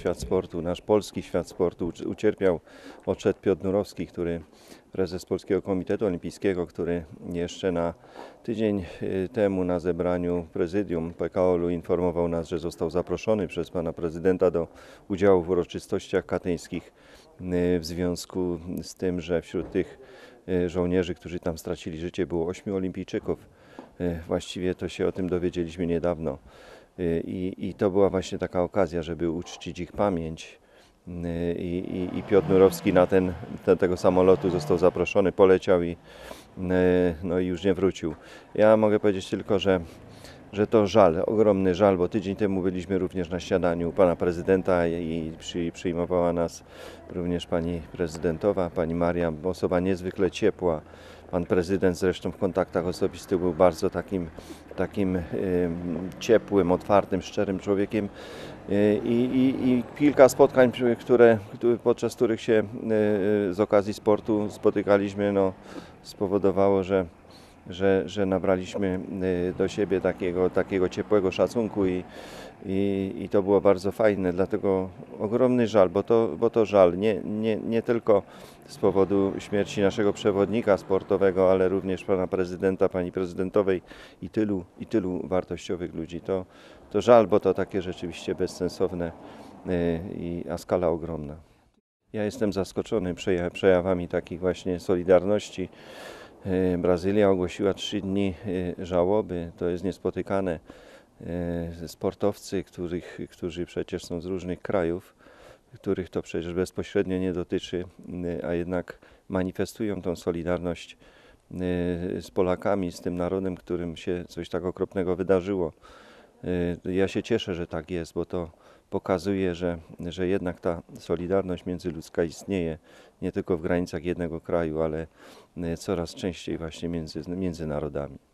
Świat sportu, nasz polski świat sportu uc- ucierpiał. Odszedł Piotr Nurowski, który prezes Polskiego Komitetu Olimpijskiego, który jeszcze na tydzień y, temu na zebraniu prezydium PKOL-u informował nas, że został zaproszony przez pana prezydenta do udziału w uroczystościach katyńskich y, w związku z tym, że wśród tych y, żołnierzy, którzy tam stracili życie, było ośmiu olimpijczyków. Właściwie to się o tym dowiedzieliśmy niedawno. Y, I, I to była właśnie taka okazja, żeby uczcić ich pamięć. Y, I, i, i Piotr Nurowski na ten, do tego samolotu został zaproszony, poleciał i, y, no i już nie wrócił. Ja mogę powiedzieć tylko, że, że to żal, ogromny żal, bo tydzień temu byliśmy również na śniadaniu pana prezydenta i przy, przyjmowała nas również pani prezydentowa, pani Maria, osoba niezwykle ciepła. Pan prezydent zresztą w kontaktach osobistych był bardzo takim, takim em, ciepłym, otwartym, szczerym człowiekiem Y, i, i, kilka spotkań, które, podczas których się y, z okazji sportu spotykaliśmy, no, spowodowało, że, że, że nabraliśmy y, do siebie takiego, takiego ciepłego szacunku i, i, i to było bardzo fajne, dlatego ogromny żal, bo to, bo to żal nie, nie, nie tylko z powodu śmierci naszego przewodnika sportowego, ale również pana prezydenta, pani prezydentowej i tylu, i tylu wartościowych ludzi. To, to żal, bo to takie rzeczywiście bezsensowne, y, i, a skala ogromna. Ja jestem zaskoczony przeja- przejawami takich właśnie solidarności. Y, Brazylia ogłosiła trzy dni y, żałoby, to jest niespotykane. Y, Sportowcy, których, którzy przecież są z różnych krajów, których to przecież bezpośrednio nie dotyczy, a jednak manifestują tą solidarność z Polakami, z tym narodem, którym się coś tak okropnego wydarzyło. Y, Ja się cieszę, że tak jest, bo to pokazuje, że, że jednak ta solidarność międzyludzka istnieje nie tylko w granicach jednego kraju, ale y, coraz częściej właśnie między, między narodami.